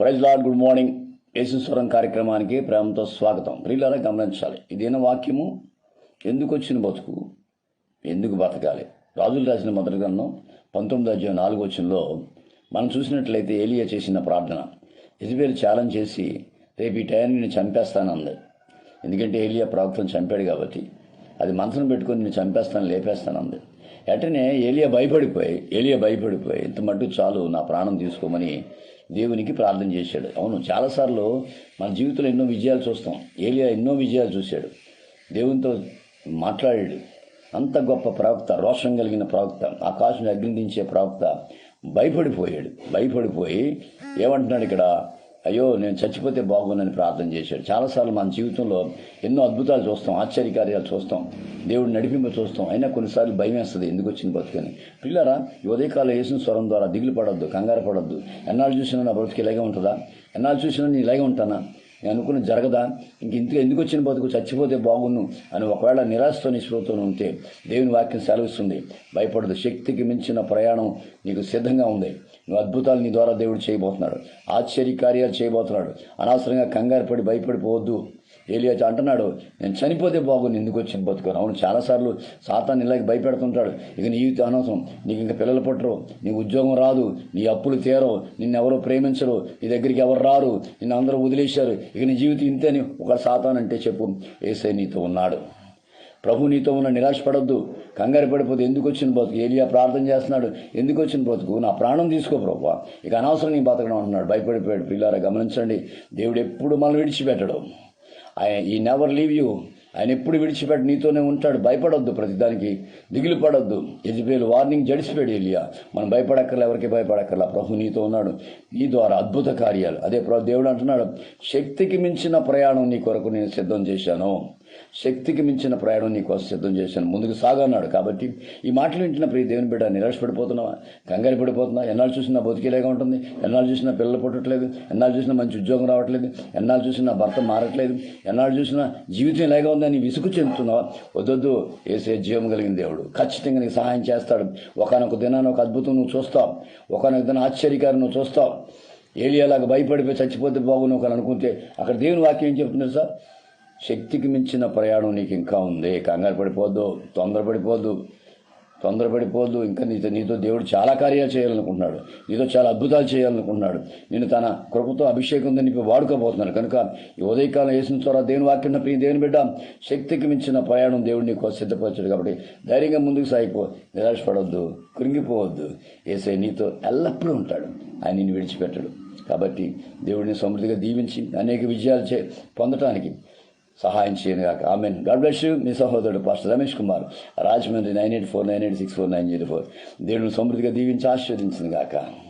Praise lord good morning యేసుస్వరం కార్యక్రమానికి ప్రేమతో స్వాగతం. ప్రియులారా గమనించాలి. ఇదేన వాక్యము? ఎందుకు వచ్చిన బతుకు? ఎందుకు బతకాలి? రాజులు రాసిన మొదటి గ్రంథం పంతొమ్మిది అధ్యాయం నాలుగు వచ్చినలో మనం చూసినట్లయితే ఏలియా చేసిన ప్రార్థన. ఇజ్బేల్ ఛాలెంజ్ చేసి రేపు ఈ టైం నేను చంపేస్తానంది. ఎందుకంటే ఏలియా ప్రభుత్వం చంపాడు కాబట్టి. అది మనసును పెట్టుకొని నేను చంపేస్తాను లేపేస్తానంది. వెంటనే ఏలియా భయపడిపోయి ఏలియా భయపడిపోయి ఇంత మట్టు చాలు నా ప్రాణం తీసుకోమని దేవునికి ప్రార్థన చేశాడు. అవును చాలాసార్లు మన జీవితంలో ఎన్నో విజయాలు చూస్తాం. ఏలియా ఎన్నో విజయాలు చూశాడు. దేవునితో మాట్లాడాడు. అంత గొప్ప ప్రవక్త రోషం కలిగిన ప్రవక్త ఆకాశం అగ్నిదించే ప్రవక్త భయపడిపోయాడు. భయపడిపోయి ఏమంటున్నాడు ఇక్కడ? అయ్యో నేను చచ్చిపోతే బాగుందని ప్రార్థన చేశాడు. చాలాసార్లు మన జీవితంలో ఎన్నో అద్భుతాలు చూస్తాం ఆశ్చర్యకార్యాలు చూస్తాం దేవుడు నడిపింపు చూస్తాం. అయినా కొన్నిసార్లు భయం వేస్తుంది ఎందుకు వచ్చింది బతుకని. పిల్లరా ఉదయకాలం వేసిన స్వరం ద్వారా దిగులు పడొద్దు కంగారు పడొద్దు. ఎన్నాళ్ళు చూసినా నా బ్రతుకు ఇలాగే ఉంటుందా? ఎన్నాళ్ళు చూసినా నేను ఇలాగే ఉంటానా? నేను అనుకున్న జరగదా? ఇంక ఇంత ఎందుకు వచ్చిన బతుకు? చచ్చిపోతే బాగున్ను అని ఒకవేళ నిరాశతో నిస్పృహతో ఉంటే దేవుని వాక్యం సెలవిస్తుంది. భయపడదు శక్తికి మించిన ప్రయాణం నీకు సిద్ధంగా ఉంది. నువ్వు అద్భుతాలు నీ ద్వారా దేవుడు చేయబోతున్నాడు. ఆశ్చర్య కార్యాలు చేయబోతున్నాడు. అనవసరంగా కంగారు పడి భయపడిపోవద్దు. ఏలియా అంటున్నాడు నేను చనిపోతే బాగుంది ఎందుకు వచ్చిన బతుకోను? అవును చాలాసార్లు సాతాన్ని ఇలాగ భయపెడుతుంటాడు. ఇక నీ జీవితం అనవసరం. నీకు ఇంకా పిల్లలు పుట్టరు. నీ ఉద్యోగం రాదు. నీ అప్పులు తీరవు నిన్ను ఎవరో ప్రేమించరు. నీ దగ్గరికి ఎవరు రారు. నిన్ను అందరూ వదిలేశారు. ఇక నీ జీవితం ఇంతే అని ఒక సాతాన్ అంటే చెప్పు. ఏసై నీతో ఉన్నాడు. ప్రభు నీతో ఉన్న నిరాశపడద్దు. కంగారు పడిపోతే ఎందుకు వచ్చిన బ్రతుకు? ఏలియా ప్రార్థన చేస్తున్నాడు. ఎందుకు వచ్చిన బ్రతుకు? నా ప్రాణం తీసుకో ప్రభు. ఇక అనవసరం నీ బతకడం అంటున్నాడు. భయపడిపోయాడు. పిల్లారా గమనించండి. దేవుడు ఎప్పుడు మనం విడిచిపెట్టడు. ఆయన ఈ నెవర్ లీవ్ యూ ఆయన ఎప్పుడు విడిచిపెట్టి నీతోనే ఉంటాడు. భయపడొద్దు ప్రతిదానికి దిగులు పడొద్దు. యజ్బేలు వార్నింగ్ జడిసిపోయాడు ఎలియా మనం భయపడక్కర్లే ఎవరికి భయపడక్కర్లా? ప్రభు నీతో ఉన్నాడు. నీ ద్వారా అద్భుత కార్యాలు. అదే ప్రభు దేవుడు అంటున్నాడు శక్తికి మించిన ప్రయాణం నీ కొరకు నేను సిద్ధం చేశాను. శక్తికి మించిన ప్రయాణం నీకోసం సిద్ధం చేశాను. ముందుకు సాగన్నాడు. కాబట్టి ఈ మాటలు వింటున్న ప్రియ దేవుని బిడ్డ నిరాశపడిపోతున్నావా? కంగారు పడిపోతున్నా ఎన్నాళ్ళు చూసినా బతికేలాగా ఉంటుంది. ఎన్నాళ్ళు చూసినా పిల్లలు పుట్టట్లేదు. ఎన్నాళ్ళు చూసినా మంచి ఉద్యోగం రావట్లేదు. ఎన్నాళ్ళు చూసినా భర్త మారట్లేదు. ఎన్నాళ్ళు చూసినా జీవితం ఇలాగా ఉందని విసుగు చెందుతున్నావా? వద్దొద్దు. ఏసే జీవం కలిగిన దేవుడు. ఖచ్చితంగా నీకు సహాయం చేస్తాడు. ఒకనొక దినాన్ని ఒక అద్భుతం నువ్వు చూస్తావు. ఒకనొక దిన ఆశ్చర్యకారం నువ్వు చూస్తావు. ఏలియాలాగా భయపడిపోయి చచ్చిపోతే బాగున్నావు ఒకని అనుకుంటే అక్కడ దేవుని వాక్యం ఏం చెప్తున్నారు సార్ శక్తికి మించిన ప్రయాణం నీకు ఇంకా ఉంది. కంగారు పడిపోద్దు తొందరపడిపోద్దు తొందరపడిపోద్దు ఇంకా నీతో నీతో దేవుడు చాలా కార్యాలు చేయాలనుకుంటున్నాడు. నీతో చాలా అద్భుతాలు చేయాలనుకుంటున్నాడు. నేను తన కృపతో అభిషేకం నింపి వాడుకోబోతున్నాడు. కనుక ఈ ఉదయకాలం వేసిన తర్వాత దేవుని వాక్యం ప్రియ దేవుని బిడ్డ శక్తికి మించిన ప్రయాణం దేవుడు నీకు సిద్ధపరచాడు కాబట్టి ధైర్యంగా ముందుకు సాగిపో. నిరాశపడవద్దు కృంగిపోవద్దు. ఏసై నీతో ఎల్లప్పుడూ ఉంటాడు. ఆయన నిన్ను విడిచిపెట్టడు. కాబట్టి దేవుడిని సమృద్ధిగా దీవించి అనేక విజయాలు చే పొందటానికి సహాయం చేయను కాక. ఆమె గాడ్ బ్లెస్ యూ. మీ సహోదరుడు pastor Ramesh Kumar. Rajahmundry nine eight four nine eight six four nine zero four. దేవుడిని సమృద్ధిగా దీవించి ఆశీర్వదించింది గాక